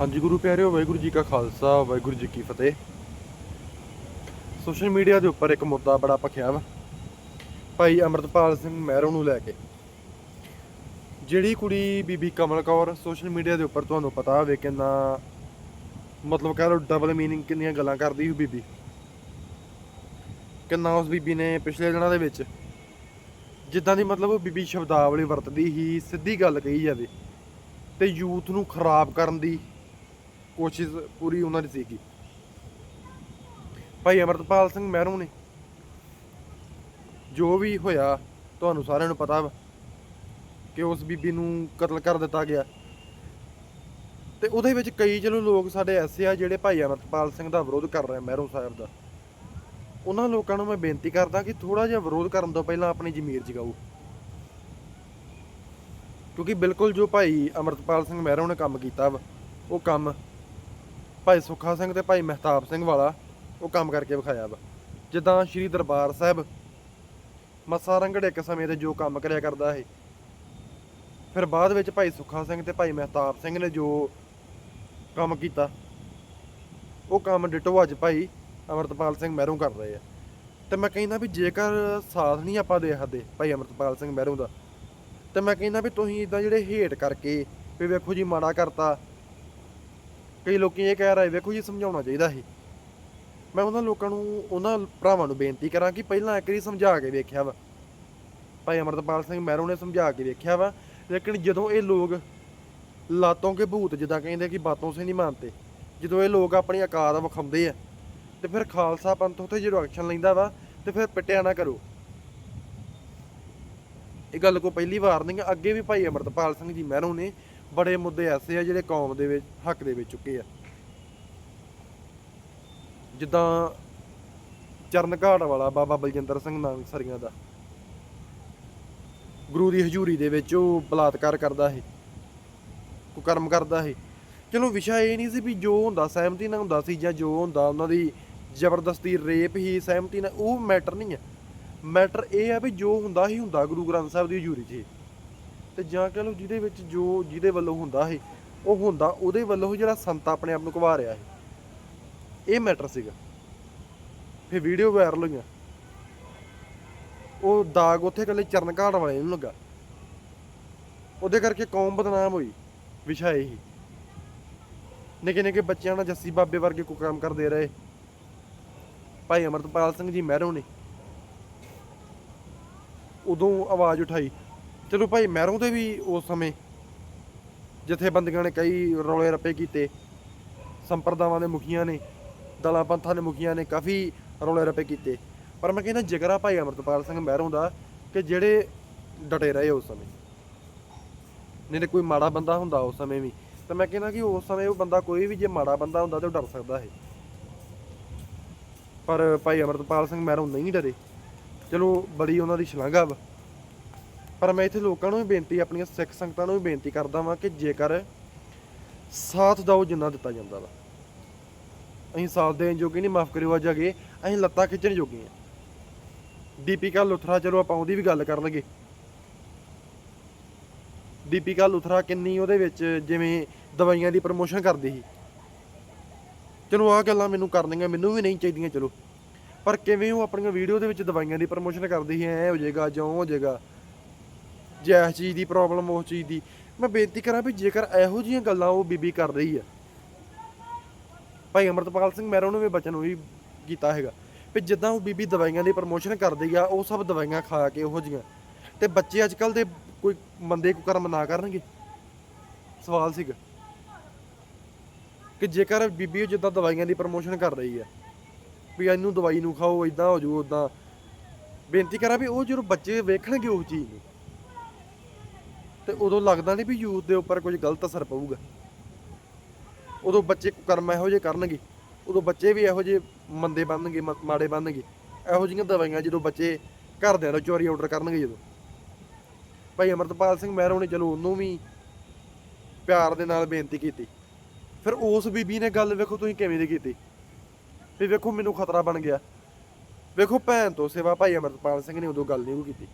ਹਾਂਜੀ ਗੁਰੂ ਪਿਆਰਿਓ, ਵਾਹਿਗੁਰੂ ਜੀ ਕਾ ਖਾਲਸਾ, ਵਾਹਿਗੁਰੂ ਜੀ ਕੀ ਫਤਿਹ। ਸੋਸ਼ਲ ਮੀਡੀਆ ਦੇ ਉੱਪਰ ਇੱਕ ਮੁੱਦਾ ਬੜਾ ਭਖਿਆ ਵਾ, ਭਾਈ ਅਮਰਤਪਾਲ ਸਿੰਘ ਮਹਿਰੋਂ ਨੂੰ ਲੈ ਕੇ। ਜਿਹੜੀ ਕੁੜੀ ਬੀਬੀ ਕਮਲ ਕੌਰ ਸੋਸ਼ਲ ਮੀਡੀਆ ਦੇ ਉੱਪਰ ਤੁਹਾਨੂੰ ਪਤਾ ਹੋਵੇ ਕਿੰਨਾ ਮਤਲਬ ਕਹਿ ਲਓ ਡਬਲ ਮੀਨਿੰਗ ਕਿੰਨੀਆਂ ਗੱਲਾਂ ਕਰਦੀ ਸੀ ਬੀਬੀ। ਕਿੰਨਾ ਉਸ ਬੀਬੀ ਨੇ ਪਿਛਲੇ ਦਿਨਾਂ ਦੇ ਵਿੱਚ ਜਿੱਦਾਂ ਦੀ ਮਤਲਬ ਉਹ ਬੀਬੀ ਸ਼ਬਦਾਵਲੀ ਵਰਤਦੀ ਸੀ, ਸਿੱਧੀ ਗੱਲ ਕਹੀ ਜਾਵੇ, ਤੇ ਯੂਥ ਨੂੰ ਖਰਾਬ ਕਰਨ ਦੀ ਕੋਸ਼ਿਸ਼ ਪੂਰੀ ਉਹਨਾਂ ਦੀ ਸੀਗੀ। ਭਾਈ ਅਮਰਤਪਾਲ ਸਿੰਘ ਮਹਿਰੂ ਨੇ ਜੋ ਵੀ ਹੋਇਆ, ਤੁਹਾਨੂੰ ਸਾਰਿਆਂ ਨੂੰ ਪਤਾ ਵਾ ਕਿ ਉਸ ਬੀਬੀ ਨੂੰ ਕਤਲ ਕਰ ਦਿੱਤਾ ਗਿਆ। ਤੇ ਉਹਦੇ ਵਿੱਚ ਕਈ ਚਲੋ ਲੋਕ ਸਾਡੇ ਐਸੇ ਆ ਜਿਹੜੇ ਭਾਈ ਅਮਰਤਪਾਲ ਸਿੰਘ ਦਾ ਵਿਰੋਧ ਕਰ ਰਹੇ ਮਹਿਰੂ ਸਾਹਿਬ ਦਾ। ਉਹਨਾਂ ਲੋਕਾਂ ਨੂੰ ਮੈਂ ਬੇਨਤੀ ਕਰਦਾ ਕਿ ਥੋੜਾ ਜਿਹਾ ਵਿਰੋਧ ਕਰਨ ਤੋਂ ਪਹਿਲਾਂ ਆਪਣੀ ਜ਼ਮੀਰ ਜਗਾਓ। ਕਿਉਂਕਿ ਬਿਲਕੁਲ ਜੋ ਭਾਈ ਅਮਰਤਪਾਲ ਸਿੰਘ ਮਹਿਰੋਂ ਨੇ ਕੰਮ ਕੀਤਾ ਵਾ, ਉਹ ਕੰਮ ਭਾਈ ਸੁੱਖਾ ਸਿੰਘ ਤੇ ਭਾਈ ਮਹਿਤਾਬ ਸਿੰਘ ਵਾਲਾ, ਉਹ ਕੰਮ ਕਰਕੇ ਵਿਖਾਇਆ ਵਾ। ਜਿੱਦਾਂ ਸ਼੍ਰੀ ਦਰਬਾਰ ਸਾਹਿਬ ਮੱਸਾ ਰੰਗੜ ਇੱਕ ਸਮੇਂ ਤੇ ਜੋ ਕੰਮ ਕਰਿਆ ਕਰਦਾ ਹੈ ਫਿਰ ਬਾਅਦ ਵਿੱਚ ਭਾਈ ਸੁੱਖਾ ਸਿੰਘ ਤੇ ਭਾਈ ਮਹਿਤਾਬ ਸਿੰਘ ਨੇ ਜੋ ਕੰਮ ਕੀਤਾ, ਉਹ ਕੰਮ ਡਿਟੋ ਅੱਜ ਭਾਈ ਅਮਰਤਪਾਲ ਸਿੰਘ ਮਹਿਰੂ ਕਰ ਰਹੇ ਆ। ਤੇ ਮੈਂ ਕਹਿੰਦਾ ਵੀ ਜੇਕਰ ਸਾਥ ਨਹੀਂ ਆਪਾਂ ਦੇ ਸਕਦੇ ਭਾਈ ਅਮਰਤਪਾਲ ਸਿੰਘ ਮਹਿਰੂ ਦਾ, ਤੇ ਮੈਂ ਕਹਿੰਦਾ ਵੀ ਤੁਸੀਂ ਇਦਾਂ ਜਿਹੜੇ ਹੇਟ ਕਰਕੇ ਵੀ ਵੇਖੋ ਜੀ ਮਾੜਾ ਕਰਤਾ ਕਈ ਲੋਕੀ ਇਹ ਕਹਿ ਰਹੇ ਵੇਖੋ ਜੀ, ਸਮਝਾਉਣਾ ਚਾਹੀਦਾ ਸੀ। ਮੈਂ ਉਹਨਾਂ ਲੋਕਾਂ ਨੂੰ, ਉਹਨਾਂ ਭਰਾਵਾਂ ਨੂੰ ਬੇਨਤੀ ਕਰਾਂ ਕਿ ਪਹਿਲਾਂ ਇੱਕ ਵਾਰੀ ਸਮਝਾ ਕੇ ਵੇਖਿਆ ਵਾ। ਭਾਈ ਅਮਰਤਪਾਲ ਸਿੰਘ ਮਹਿਰੋਂ ਨੇ ਸਮਝਾ ਕੇ ਵੇਖਿਆ ਵਾ, ਲੇਕਿਨ ਜਦੋਂ ਇਹ ਲੋਕ ਲਾਤੋਂ ਕੇ ਭੂਤ ਜਿੱਦਾਂ ਕਹਿੰਦੇ ਕਿ ਬਾਤੋਂ ਸੇ ਨਹੀਂ ਮੰਨਤੇ ਜਦੋਂ ਇਹ ਲੋਕ ਆਪਣੀ ਔਕਾਤ ਵਿਖਾਉਂਦੇ ਆ, ਤੇ ਫਿਰ ਖਾਲਸਾ ਪੰਥ ਉੱਤੇ ਜਦੋਂ ਐਕਸ਼ਨ ਲੈਂਦਾ ਵਾ, ਤੇ ਫਿਰ ਪਿੱਟਿਆ ਨਾ ਕਰੋ। ਇਹ ਗੱਲ ਕੋ ਪਹਿਲੀ ਵਾਰ ਨਹੀਂ, ਅੱਗੇ ਵੀ ਭਾਈ ਅਮਰਤਪਾਲ ਸਿੰਘ ਜੀ ਮਹਿਰੋਂ ਨੇ ਬੜੇ ਮੁੱਦੇ ਐਸੇ ਆ ਜਿਹੜੇ ਕੌਮ ਦੇ ਵਿੱਚ, ਹੱਕ ਦੇ ਵਿੱਚ ਚੁੱਕੇ ਆ। ਜਿੱਦਾਂ ਚਰਨ ਘਾਟ ਵਾਲਾ ਬਾਬਾ ਬਲਜਿੰਦਰ ਸਿੰਘ ਨਾਨਕਸਰੀਆਂ ਦਾ। ਗੁਰੂ ਦੀ ਹਜ਼ੂਰੀ ਦੇ ਵਿੱਚ ਉਹ ਬਲਾਤਕਾਰ ਕਰਦਾ ਹੈ ਕੁਕਰਮ ਕਰਦਾ ਹੈ ਚਲੋ ਵਿਸ਼ਾ ਇਹ ਨਹੀਂ ਸੀ ਵੀ ਜੋ ਹੁੰਦਾ ਸਹਿਮਤੀ ਨਾਲ ਹੁੰਦਾ ਸੀ ਜਾਂ ਜੋ ਹੁੰਦਾ ਉਹਨਾਂ ਦੀ ਜ਼ਬਰਦਸਤੀ, ਰੇਪ ਹੀ ਸਹਿਮਤੀ ਨਾਲ, ਉਹ ਮੈਟਰ ਨਹੀਂ ਹੈ ਮੈਟਰ ਇਹ ਹੈ ਵੀ ਜੋ ਹੁੰਦਾ ਹੀ ਹੁੰਦਾ ਗੁਰੂ ਗ੍ਰੰਥ ਸਾਹਿਬ ਦੀ ਹਜ਼ੂਰੀ 'ਚ। ਤੇ ਜਾਂ ਕਹ ਲਓ ਜਿਹਦੇ ਵਿੱਚ ਜੋ ਜਿਹਦੇ ਵੱਲੋਂ ਹੁੰਦਾ ਸੀ, ਉਹ ਹੁੰਦਾ, ਉਹਦੇ ਵੱਲੋਂ ਜਿਹੜਾ ਸੰਤ ਆਪਣੇ ਆਪ ਨੂੰ ਘਵਾ ਰਿਹਾ ਸੀ। ਇਹ ਮੈਟਰ ਸੀਗਾ। ਫਿਰ ਵੀਡੀਓ ਵਾਇਰਲ ਹੋਈਆਂ। ਉਹ ਦਾਗ ਉੱਥੇ ਇਕੱਲੇ ਚਰਨ ਘਾਟ ਵਾਲੇ ਨੂੰ ਲੱਗਾ। ਉਹਦੇ ਕਰਕੇ ਕੌਮ ਬਦਨਾਮ ਹੋਈ ਵਿਸ਼ਾ ਇਹੀ ਨਿੱਕੇ ਨਿੱਕੇ ਬੱਚਿਆਂ ਨਾਲ ਜੱਸੀ ਬਾਬੇ ਵਰਗੇ ਕੋ ਕੰਮ ਕਰਦੇ ਰਹੇ। ਭਾਈ ਅਮਰਤਪਾਲ ਸਿੰਘ ਜੀ ਮਹਿਰੋਂ ਨੇ। ਉਦੋਂ ਆਵਾਜ਼ ਉਠਾਈ ਚਲੋ ਭਾਈ ਮਹਿਰੋਂ ਦੇ ਵੀ ਉਸ ਸਮੇਂ ਜਥੇਬੰਦੀਆਂ ਨੇ ਕਈ ਰੌਲੇ ਰੱਪੇ ਕੀਤੇ, ਸੰਪਰਦਾਵਾਂ ਦੇ ਮੁਖੀਆਂ ਨੇ, ਦਲਾਂ ਪੰਥਾਂ ਦੇ ਮੁਖੀਆਂ ਨੇ ਕਾਫੀ ਰੌਲੇ ਰੱਪੇ ਕੀਤੇ। ਪਰ ਮੈਂ ਕਹਿੰਦਾ ਜਿਗਰਾ ਭਾਈ ਅਮਰਤਪਾਲ ਸਿੰਘ ਮਹਿਰੋਂ ਦਾ ਕਿ ਜਿਹੜੇ ਡਟੇ ਰਹੇ ਉਸ ਸਮੇਂ। ਨਹੀਂ ਤੇ ਕੋਈ ਮਾੜਾ ਬੰਦਾ ਹੁੰਦਾ ਉਸ ਸਮੇਂ ਵੀ। ਤਾਂ ਮੈਂ ਕਹਿੰਦਾ ਕਿ ਉਸ ਸਮੇਂ ਉਹ ਬੰਦਾ ਕੋਈ ਵੀ ਜੇ ਮਾੜਾ ਬੰਦਾ ਹੁੰਦਾ ਤੇ ਉਹ ਡਰ ਸਕਦਾ ਹੈ ਪਰ ਭਾਈ ਅਮਰਤਪਾਲ ਸਿੰਘ ਮਹਿਰੋਂ ਨਹੀਂ ਡਰੇ। ਚਲੋ ਬੜੀ ਉਹਨਾਂ ਦੀ ਸ਼ਲਾਘਾ ਵਾ। ਪਰ ਮੈਂ ਇੱਥੇ ਲੋਕਾਂ ਨੂੰ ਵੀ ਬੇਨਤੀ, ਆਪਣੀਆਂ ਸਿੱਖ ਸੰਗਤਾਂ ਨੂੰ ਵੀ ਬੇਨਤੀ ਕਰਦਾ ਵਾਂ ਕਿ ਜੇਕਰ ਸਾਥ ਦਿਓ ਜਿੰਨਾ ਦਿੱਤਾ ਜਾਂਦਾ ਵਾ। ਅਸੀਂ ਸਾਥ ਦੇਣ ਜੋਗੇ ਨਹੀਂ, ਮਾਫ ਕਰਿਓ ਅੱਜ ਅਗੇ ਅਸੀਂ ਲੱਤਾਂ ਖਿੱਚਣ ਜੋਗੇ ਆ। ਦੀਪਿਕਾ ਲੁਥਰਾ, ਚਲੋ ਆਪਾਂ ਉਹਦੀ ਵੀ ਗੱਲ ਕਰ ਲਗੇ ਦੀਪਿਕਾ ਲੁਥਰਾ ਕਿੰਨੀ ਉਹਦੇ ਵਿੱਚ ਜਿਵੇਂ ਦਵਾਈਆਂ ਦੀ ਪ੍ਰਮੋਸ਼ਨ ਕਰਦੀ ਸੀ। ਚਲੋ ਆਹ ਗੱਲਾਂ ਮੈਨੂੰ ਕਰਨੀਆਂ, ਮੈਨੂੰ ਵੀ ਨਹੀਂ ਚਾਹੀਦੀਆਂ, ਚਲੋ। ਪਰ ਕਿਵੇਂ ਉਹ ਆਪਣੀਆਂ ਵੀਡੀਓ ਦੇ ਵਿੱਚ ਦਵਾਈਆਂ ਦੀ ਪ੍ਰਮੋਸ਼ਨ ਕਰਦੀ ਸੀ, ਐ ਹੋ ਜਾਏਗਾ, ਜਿਉਂ ਹੋ ਜਾਏਗਾ। ਜੇ ਇਸ ਚੀਜ਼ ਦੀ ਪ੍ਰੋਬਲਮ ਉਸ ਚੀਜ਼ ਦੀ। ਮੈਂ ਬੇਨਤੀ ਕਰਾਂ ਵੀ ਜੇਕਰ ਇਹੋ ਜਿਹੀਆਂ ਗੱਲਾਂ ਉਹ ਬੀਬੀ ਕਰ ਰਹੀ ਆ, ਭਾਈ ਅਮਰਤਪਾਲ ਸਿੰਘ ਮੈਰੋਂ ਨੇ ਵੀ ਬਚਨ ਉਹੀ ਕੀਤਾ ਹੈਗਾ, ਵੀ ਜਿੱਦਾਂ ਉਹ ਬੀਬੀ ਦਵਾਈਆਂ ਦੀ ਪ੍ਰਮੋਸ਼ਨ ਕਰਦੀ ਆ, ਉਹ ਸਭ ਦਵਾਈਆਂ ਖਾ ਕੇ ਉਹੋ ਜੀਆਂ ਤੇ ਬੱਚੇ ਅੱਜ ਕੱਲ ਦੇ ਕੋਈ ਮੰਦੇ ਕੋ ਕਰਮ ਨਾ ਕਰਨਗੇ। ਸਵਾਲ ਸੀਗਾ ਕਿ ਜੇਕਰ ਬੀਬੀ ਉਹ ਜਿੱਦਾਂ ਦਵਾਈਆਂ ਦੀ ਪ੍ਰਮੋਸ਼ਨ ਕਰ ਰਹੀ ਆ, ਵੀ ਇਹਨੂੰ ਦਵਾਈ ਨੂੰ ਖਾਓ ਇਦਾਂ ਹੋ ਜੂ ਉਦਾਂ ਬੇਨਤੀ ਕਰਾਂ ਵੀ ਉਹ ਜਦੋਂ ਬੱਚੇ ਵੇਖਣਗੇ ਉਹ ਚੀਜ਼ ਨੂੰ ਤੇ ਉਦੋਂ ਲੱਗਦਾ ਨਹੀਂ ਵੀ ਯੂਥ ਦੇ ਉੱਪਰ ਕੁਝ ਗਲਤ ਅਸਰ ਪਊਗਾ। ਉਦੋਂ ਬੱਚੇ ਕਰਮ ਇਹੋ ਜਿਹੇ ਕਰਨਗੇ, ਉਦੋਂ ਬੱਚੇ ਵੀ ਇਹੋ ਜਿਹੇ ਮੰਦੇ ਬਣਨਗੇ ਮਾੜੇ ਬਣਨਗੇ। ਇਹੋ ਜਿਹੀਆਂ ਦਵਾਈਆਂ ਜਦੋਂ ਬੱਚੇ ਘਰਦਿਆਂ ਤੋਂ ਚੋਰੀ ਆਰਡਰ ਕਰਨਗੇ ਜਦੋਂ। ਭਾਈ ਅਮਰਤਪਾਲ ਸਿੰਘ ਮਹਿਰੋਂ ਨੇ ਚਲੋ ਉਹਨੂੰ ਵੀ ਪਿਆਰ ਦੇ ਨਾਲ ਬੇਨਤੀ ਕੀਤੀ। ਫਿਰ ਉਸ ਬੀਬੀ ਨੇ ਗੱਲ ਵੇਖੋ ਤੁਸੀਂ ਕਿਵੇਂ ਦੀ ਕੀਤੀ। ਵੀ ਵੇਖੋ ਮੈਨੂੰ ਖਤਰਾ ਬਣ ਗਿਆ। ਵੇਖੋ ਭੈਣ ਤੋਂ ਸਿਵਾ ਭਾਈ ਅਮਰਤਪਾਲ ਸਿੰਘ ਨੇ ਉਦੋਂ ਗੱਲ ਨਹੀਂ ਕੀਤੀ।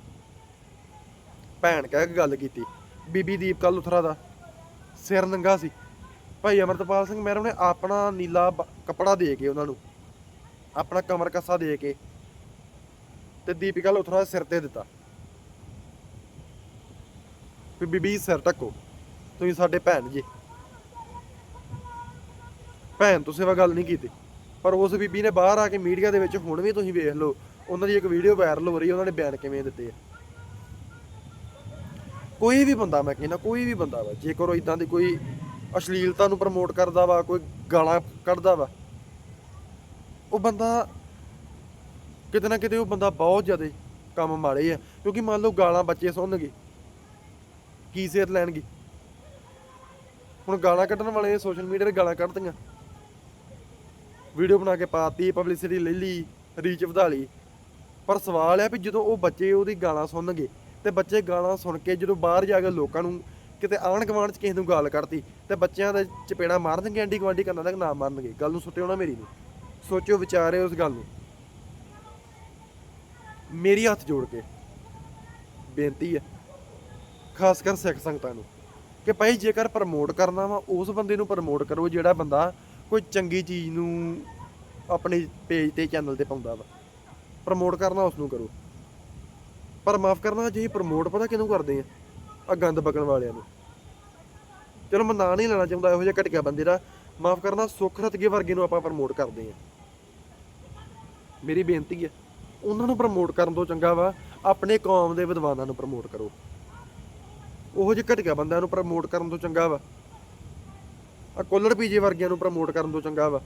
ਭੈਣ ਕਹਿ ਕੇ ਗੱਲ ਕੀਤੀ। ਬੀਬੀ ਦੀਪਕਾ ਲੁਥਰਾ ਦਾ। ਸਿਰ ਨੰਗਾ ਸੀ। ਭਾਈ ਅਮਰਤਪਾਲ ਸਿੰਘ ਮਹਿਰੋ ਨੇ ਆਪਣਾ ਨੀਲਾ ਬ- ਕੱਪੜਾ ਦੇ ਕੇ ਉਹਨਾਂ ਨੂੰ। ਆਪਣਾ ਕਮਰ ਕੱਸਾ ਦੇ ਕੇ ਤੇ ਦੀਪਿਕਾ ਲੁਥਰਾ ਦੇ ਸਿਰ ਤੇ ਦਿੱਤਾ। ਵੀ ਬੀਬੀ ਸਿਰ ਢੱਕੋ। ਤੁਸੀਂ ਸਾਡੇ ਭੈਣ ਜੀ। ਭੈਣ ਤੋਂ ਸਿਵਾ ਗੱਲ ਨਹੀਂ ਕੀਤੀ। ਪਰ ਉਸ ਬੀਬੀ ਨੇ ਬਾਹਰ ਆ ਕੇ ਮੀਡੀਆ ਦੇ ਵਿੱਚ ਹੁਣ ਵੀ ਤੁਸੀਂ ਵੇਖ ਲਓ, ਉਹਨਾਂ ਦੀ ਇੱਕ ਵੀਡੀਓ ਵਾਇਰਲ ਹੋ ਰਹੀ ਹੈ, ਉਹਨਾਂ ਨੇ ਬਿਆਨ ਕਿਵੇਂ ਦਿੱਤੇ ਆ। ਕੋਈ ਵੀ ਬੰਦਾ ਮੈਂ ਕਹਿੰਦਾ, ਕੋਈ ਵੀ ਬੰਦਾ ਵਾ, ਜੇਕਰ ਉਹ ਇਦਾਂ ਦੀ ਕੋਈ ਅਸ਼ਲੀਲਤਾ ਨੂੰ ਪ੍ਰਮੋਟ ਕਰਦਾ ਵਾ, ਕੋਈ ਗਾਲਾਂ ਕੱਢਦਾ ਵਾ, ਉਹ ਬੰਦਾ ਕਿਤੇ ਨਾ ਕਿਤੇ ਉਹ ਬੰਦਾ ਬਹੁਤ ਜ਼ਿਆਦਾ ਕੰਮ ਮਾੜੇ ਆ, ਕਿਉਂਕਿ ਮੰਨ ਲਓ ਗਾਲਾਂ ਬੱਚੇ ਸੁਣਨਗੇ, ਕੀ ਸੇਧ ਲੈਣਗੇ? ਹੁਣ ਗਾਲਾਂ ਕੱਢਣ ਵਾਲੇ ਸੋਸ਼ਲ ਮੀਡੀਆ ਤੇ ਗਾਲਾਂ ਕੱਢਦੀਆਂ ਵੀਡੀਓ ਬਣਾ ਕੇ ਪਾਤੀ ਪਬਲਿਸਿਟੀ ਲੈ ਲਈ ਰੀਚ ਵਧਾ ਲਈ, ਪਰ ਸਵਾਲ ਹੈ ਵੀ ਜਦੋਂ ਉਹ ਬੱਚੇ ਉਹਦੀ ਗਾਲਾਂ ਸੁਣਨਗੇ ਤੇ ਬੱਚੇ ਗਾਲਾਂ ਸੁਣ ਕੇ ਜਦੋਂ ਬਾਹਰ ਜਾ ਕੇ ਲੋਕਾਂ ਨੂੰ ਕਿਤੇ ਆਣ ਗੁਆਂਢ ਚ ਕਿਸੇ ਨੂੰ ਗਾਲ ਕੱਢਤੀ, ਤੇ ਬੱਚਿਆਂ ਦੇ ਚਪੇੜਾ ਮਾਰਨਗੇ ਆਂਟੀ ਗਵਾਂਢੀ ਕੰਨਾਂ ਤੱਕ ਨਾ ਮਾਰਨਗੇ। ਗੱਲ ਨੂੰ ਸੁੱਟਿਓ ਨਾ ਮੇਰੀ ਨੂੰ। ਸੋਚਿਓ ਵਿਚਾਰਿਓ ਉਸ ਗੱਲ ਨੂੰ। ਮੇਰੀ ਹੱਥ ਜੋੜ ਕੇ। ਬੇਨਤੀ ਹੈ, ਖਾਸ ਕਰ ਸਿੱਖ ਸੰਗਤਾਂ ਨੂੰ, ਕਿ ਭਾਈ ਜੇਕਰ ਪ੍ਰਮੋਟ ਕਰਨਾ ਵਾ, ਉਸ ਬੰਦੇ ਨੂੰ ਪ੍ਰਮੋਟ ਕਰੋ ਜਿਹੜਾ ਬੰਦਾ ਕੋਈ ਚੰਗੀ ਚੀਜ਼ ਨੂੰ ਆਪਣੇ ਪੇਜ ਤੇ ਚੈਨਲ ਤੇ ਪਾਉਂਦਾ ਵਾ। ਪ੍ਰਮੋਟ ਕਰਨਾ ਉਸ ਨੂੰ ਕਰੋ। ਪਰ ਮਾਫ ਕਰਨਾ ਜੇ ਪ੍ਰਮੋਟ ਪਤਾ ਕਿਹਨੂੰ ਕਰਦੇ ਆ ਆ ਗੰਦ ਬਕਣ ਵਾਲਿਆਂ ਨੂੰ। ਚਲੋ, ਮੈਂ ਨਾਂ ਨਹੀਂ ਲੈਣਾ ਚਾਹੁੰਦਾ, ਇਹੋ ਜਿਹਾ ਘਟਿਆ ਬੰਦੇ ਦਾ। ਮਾਫ ਕਰਨਾ, ਸੁੱਖ ਰਤਗੇ ਵਰਗੇ ਨੂੰ ਆਪਾਂ ਪ੍ਰਮੋਟ ਕਰਦੇ ਆ ਮੇਰੀ ਬੇਨਤੀ ਹੈ, ਉਹਨਾਂ ਨੂੰ ਪ੍ਰਮੋਟ ਕਰਨ ਤੋਂ ਚੰਗਾ ਵਾ, ਆਪਣੇ ਕੌਮ ਦੇ ਵਿਦਵਾਨਾਂ ਨੂੰ ਪ੍ਰਮੋਟ ਕਰੋ। ਉਹੋ ਜਿਹੇ ਘਟਿਆ ਬੰਦਿਆਂ ਨੂੰ ਪ੍ਰਮੋਟ ਕਰਨ ਤੋਂ ਚੰਗਾ ਵਾ। ਆ ਕੋਲਰ ਪੀਜੇ ਵਰਗਿਆਂ ਨੂੰ ਪ੍ਰਮੋਟ ਕਰਨ ਤੋਂ ਚੰਗਾ ਵਾ।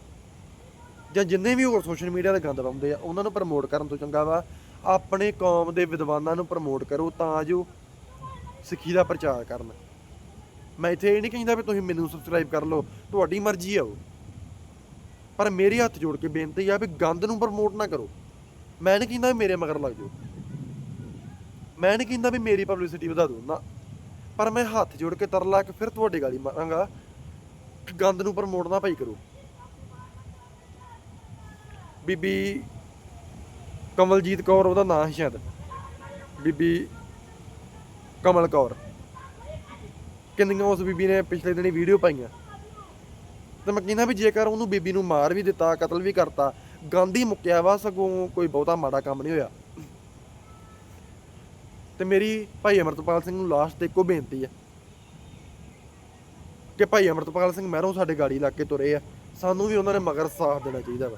ਜਾਂ ਜਿੰਨੇ ਵੀ ਹੋਰ ਸੋਸ਼ਲ ਮੀਡੀਆ ਤੇ ਗੰਦ ਪਾਉਂਦੇ ਆ, ਉਹਨਾਂ ਨੂੰ ਪ੍ਰਮੋਟ ਕਰਨ ਤੋਂ ਚੰਗਾ ਵਾ। ਆਪਣੇ ਕੌਮ ਦੇ ਵਿਦਵਾਨਾਂ ਨੂੰ ਪ੍ਰਮੋਟ ਕਰੋ ਤਾਂ ਜੋ ਸਿੱਖੀ ਦਾ ਪ੍ਰਚਾਰ ਕਰਨ। ਮੈਂ ਇੱਥੇ ਇਹ ਨਹੀਂ ਕਹਿੰਦਾ ਵੀ ਤੁਸੀਂ ਮੈਨੂੰ ਸਬਸਕ੍ਰਾਈਬ ਕਰ ਲਓ, ਤੁਹਾਡੀ ਮਰਜ਼ੀ ਆ ਉਹ। ਪਰ ਮੇਰੀ ਹੱਥ ਜੋੜ ਕੇ ਬੇਨਤੀ ਆ ਵੀ ਗੰਦ ਨੂੰ ਪ੍ਰਮੋਟ ਨਾ ਕਰੋ। ਮੈਂ ਨਹੀਂ ਕਹਿੰਦਾ ਵੀ ਮੇਰੇ ਮਗਰ ਲੱਗ ਜਾਓ। ਮੈਂ ਨਹੀਂ ਕਹਿੰਦਾ ਵੀ ਮੇਰੀ ਪਬਲਿਸਿਟੀ ਵਧਾ ਦਿਓ ਨਾ। ਪਰ ਮੈਂ ਹੱਥ ਜੋੜ ਕੇ ਤਰਲਾ ਕੇ ਫਿਰ ਤੁਹਾਡੇ ਗਾਲੀ ਮਾਰਾਂਗਾ ਗੰਦ ਨੂੰ ਪ੍ਰਮੋਟ ਨਾ ਭਾਈ ਕਰੋ। ਬੀਬੀ ਕਮਲਜੀਤ ਕੌਰ, ਉਹਦਾ ਨਾਂ ਹੈ ਸ਼ਾਇਦ। ਬੀਬੀ ਕਮਲ ਕੌਰ। ਕਿੰਨੀਆਂ ਉਸ ਬੀਬੀ ਨੇ ਪਿਛਲੇ ਦਿਨੀ ਵੀਡੀਓ ਪਾਈਆਂ। ਤੇ ਮੈਂ ਕਹਿੰਦਾ ਵੀ ਜੇਕਰ ਉਹਨੂੰ ਬੀਬੀ ਨੂੰ ਮਾਰ ਵੀ ਦਿੱਤਾ, ਕਤਲ ਵੀ ਕਰਤਾ, ਗਾਂਧੀ ਮੁੱਕਿਆ ਵਾ, ਸਗੋਂ ਕੋਈ ਬਹੁਤਾ ਮਾੜਾ ਕੰਮ ਨਹੀਂ ਹੋਇਆ। ਤੇ ਮੇਰੀ ਭਾਈ ਅਮਰਤਪਾਲ ਸਿੰਘ ਨੂੰ ਲਾਸਟ ਤੇ ਇੱਕੋ ਬੇਨਤੀ ਹੈ ਕਿ ਭਾਈ ਅਮਰਤਪਾਲ ਸਿੰਘ ਮਹਿਰੋਂ ਸਾਡੇ ਗਾੜੀ ਲਾ ਕੇ ਤੁਰੇ ਆ। ਸਾਨੂੰ ਵੀ ਉਹਨਾਂ ਨੇ ਮਗਰ ਸਾਥ ਦੇਣਾ ਚਾਹੀਦਾ ਵਾ।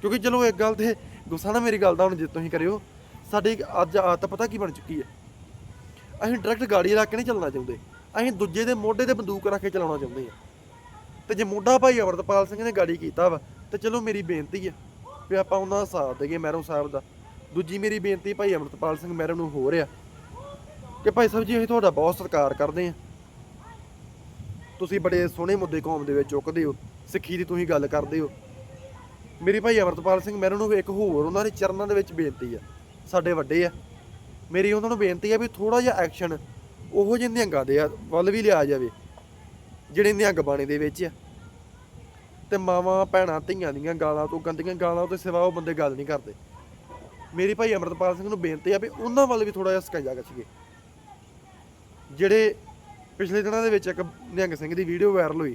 ਕਿਉਂਕਿ ਚਲੋ ਇੱਕ ਗੱਲ ਤੇ ਗੁੱਸਾ ਨਾ ਮੇਰੀ ਗੱਲ ਦਾ ਹੁਣ ਜੇ ਤੁਸੀਂ ਕਰਿਓ। ਸਾਡੀ ਅੱਜ ਆਦਤ ਪਤਾ ਕੀ ਬਣ ਚੁੱਕੀ ਹੈ? ਅਸੀਂ ਡਾਇਰੈਕਟ ਗਾੜੀ ਲਾ ਕੇ ਨਹੀਂ ਚੱਲਣਾ ਚਾਹੁੰਦੇ। ਅਸੀਂ ਦੂਜੇ ਦੇ ਮੋਢੇ ਤੇ ਬੰਦੂਕ ਰੱਖ ਕੇ ਚਲਾਉਣਾ ਚਾਹੁੰਦੇ ਹਾਂ। ਤੇ ਜੇ ਮੋਢਾ ਭਾਈ ਅਮਰਤਪਾਲ ਸਿੰਘ ਨੇ ਗਾੜੀ ਕੀਤਾ ਵਾ, ਤੇ ਚਲੋ ਮੇਰੀ ਬੇਨਤੀ ਹੈ ਵੀ ਆਪਾਂ ਉਹਨਾਂ ਦਾ ਸਾਥ ਦੇਈਏ ਮਹਿਰੋਂ ਸਾਹਿਬ ਦਾ। ਦੂਜੀ ਮੇਰੀ ਬੇਨਤੀ ਭਾਈ ਅਮਰਤਪਾਲ ਸਿੰਘ ਮਹਿਰੋਂ ਨੂੰ ਹੋ ਰਿਹਾ ਕਿ ਭਾਈ ਸਾਹਿਬ ਜੀ, ਅਸੀਂ ਤੁਹਾਡਾ ਬਹੁਤ ਸਤਿਕਾਰ ਕਰਦੇ ਹਾਂ। ਤੁਸੀਂ ਬੜੇ ਸੋਹਣੇ ਮੁੱਦੇ ਕੌਮ ਦੇ ਵਿੱਚ ਚੁੱਕਦੇ ਹੋ। ਸਿੱਖੀ ਦੀ ਤੁਸੀਂ ਗੱਲ ਕਰਦੇ ਹੋ। ਮੇਰੀ ਭਾਈ ਅਮਰਤਪਾਲ ਸਿੰਘ ਮੈਨੂੰ ਨੂੰ ਇੱਕ ਹੋਰ ਉਹਨਾਂ ਦੇ ਚਰਨਾਂ ਦੇ ਵਿੱਚ ਬੇਨਤੀ ਆ, ਸਾਡੇ ਵੱਡੇ ਆ। ਮੇਰੀ ਉਹਨਾਂ ਨੂੰ ਬੇਨਤੀ ਆ ਵੀ ਥੋੜਾ ਜਿਹਾ ਐਕਸ਼ਨ ਉਹੋ ਜਿਹੇ ਨਿਹੰਗਾਂ ਦੇ ਆ, ਵੱਲ ਵੀ ਲਿਆ ਜਾਵੇ, ਜਿਹੜੇ ਨਿਹੰਗ ਬਾਣੇ ਦੇ ਵਿੱਚ ਆ। ਤੇ ਮਾਵਾਂ, ਭੈਣਾਂ, ਧੀਆਂ ਦੀਆਂ ਗਾਲਾਂ ਤੋਂ, ਗੰਦੀਆਂ ਗਾਲਾਂ ਤੋਂ ਸਿਵਾ ਉਹ ਬੰਦੇ ਗੱਲ ਨਹੀਂ ਕਰਦੇ। ਮੇਰੀ ਭਾਈ ਅਮਰਤਪਾਲ ਸਿੰਘ ਨੂੰ ਬੇਨਤੀ ਆ ਵੀ ਉਹਨਾਂ ਵੱਲ ਵੀ ਥੋੜਾ ਜਿਹਾ ਸਕੰਜਾ ਕੱਸੀਏ। ਜਿਹੜੇ ਪਿਛਲੇ ਦਿਨਾਂ ਦੇ ਵਿੱਚ ਇੱਕ ਨਿਹੰਗ ਸਿੰਘ ਦੀ ਵੀਡੀਓ ਵਾਇਰਲ ਹੋਈ।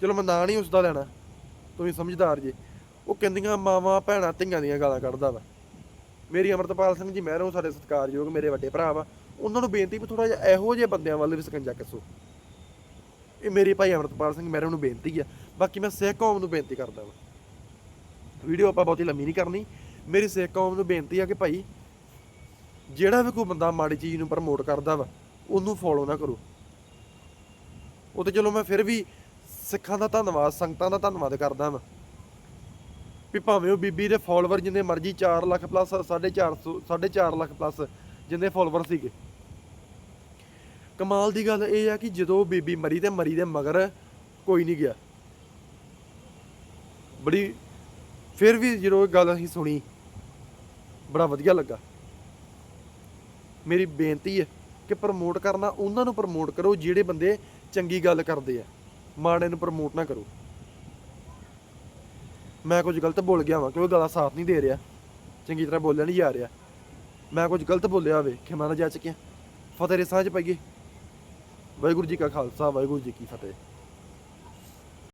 ਚਲੋ ਮੈਂ ਨਾਂ ਨਹੀਂ ਉਸ ਦਾ ਲੈਣਾ। ਤੁਸੀਂ ਸਮਝਦਾਰ ਜੇ। ਉਹ ਕਹਿੰਦੀਆਂ, ਮਾਵਾਂ ਭੈਣਾਂ ਧੀਆਂ ਦੀਆਂ ਗਾਲਾਂ ਕੱਢਦਾ ਵਾ। ਮੇਰੀ ਅਮਰਤਪਾਲ ਸਿੰਘ ਜੀ ਮਹਿਰੋਂ ਸਾਡੇ ਸਤਿਕਾਰਯੋਗ ਮੇਰੇ ਵੱਡੇ ਭਰਾ ਵਾ। ਉਹਨਾਂ ਨੂੰ ਬੇਨਤੀ ਵੀ ਥੋੜਾ ਜਿਹਾ ਇਹੋ ਜਿਹੇ ਬੰਦਿਆਂ ਵੱਲ ਵੀ ਸਕੰਜਾ ਕੱਸੋ। ਇਹ ਮੇਰੀ ਭਾਈ ਅਮਰਤਪਾਲ ਸਿੰਘ ਮਹਿਰੋਂ ਨੂੰ ਬੇਨਤੀ ਆ। ਬਾਕੀ ਮੈਂ ਸਿੱਖ ਕੌਮ ਨੂੰ ਬੇਨਤੀ ਕਰਦਾ ਵਾ। ਵੀਡੀਓ ਆਪਾਂ ਬਹੁਤੀ ਲੰਮੀ ਨਹੀਂ ਕਰਨੀ। ਮੇਰੀ ਸਿੱਖ ਕੌਮ ਨੂੰ ਬੇਨਤੀ ਆ ਕਿ ਭਾਈ, ਜਿਹੜਾ ਵੀ ਕੋਈ ਬੰਦਾ ਮਾੜੀ ਚੀਜ਼ ਨੂੰ ਪ੍ਰਮੋਟ ਕਰਦਾ ਵਾ, ਉਹਨੂੰ ਫੋਲੋ ਨਾ ਕਰੋ। ਉਹ ਤੇ ਚਲੋ ਮੈਂ ਫਿਰ ਵੀ ਸਿੱਖਾਂ ਦਾ ਧੰਨਵਾਦ, ਸੰਗਤਾਂ ਦਾ ਧੰਨਵਾਦ ਕਰਦਾ ਵਾਂ ਵੀ ਭਾਵੇਂ ਉਹ ਬੀਬੀ ਦੇ ਫਾਲੋਅਰ ਜਿੰਨੇ ਮਰਜ਼ੀ 4 ਲੱਖ ਪਲੱਸ 450 4.5 ਲੱਖ ਪਲੱਸ ਜਿੰਨੇ ਫਾਲੋਅਰ ਸੀਗੇ। ਕਮਾਲ ਦੀ ਗੱਲ ਇਹ ਆ ਕਿ ਜਦੋਂ ਬੀਬੀ ਮਰੀ ਤੇ ਮਰੀ ਦੇ ਮਗਰ ਕੋਈ ਨਹੀਂ ਗਿਆ। ਬੜੀ, ਫਿਰ ਵੀ ਜਦੋਂ ਇਹ ਗੱਲ ਅਸੀਂ ਸੁਣੀ, ਬੜਾ ਵਧੀਆ ਲੱਗਾ। ਮੇਰੀ ਬੇਨਤੀ ਹੈ ਕਿ ਪ੍ਰਮੋਟ ਕਰਨਾ, ਉਹਨਾਂ ਨੂੰ ਪ੍ਰਮੋਟ ਕਰੋ ਜਿਹੜੇ ਬੰਦੇ ਚੰਗੀ ਗੱਲ ਕਰਦੇ ਆ। ਮਾੜੇ ਨੂੰ ਪ੍ਰਮੋਟ ਨਾ ਕਰੋ। ਮੈਂ ਕੁਝ ਗਲਤ ਬੋਲ ਗਿਆ ਵਾਂ ਕਿ ਉਹ ਗਲਾ ਸਾਥ ਨਹੀਂ ਦੇ ਰਿਹਾ? ਚੰਗੀ ਤਰ੍ਹਾਂ ਬੋਲਿਆ ਨਹੀਂ ਜਾ ਰਿਹਾ। ਮੈਂ ਕੁਝ ਗਲਤ ਬੋਲਿਆ ਹੋਵੇ ਖਿਮਾ ਨਾ ਜਾ ਚੁੱਕਿਆ। ਫਤਿਹ ਦੇ ਸਾਂਝ ਪਈਏ। ਵਾਹਿਗੁਰੂ ਜੀ ਕਾ ਖਾਲਸਾ, ਵਾਹਿਗੁਰੂ ਜੀ ਕੀ ਫਤਿਹ।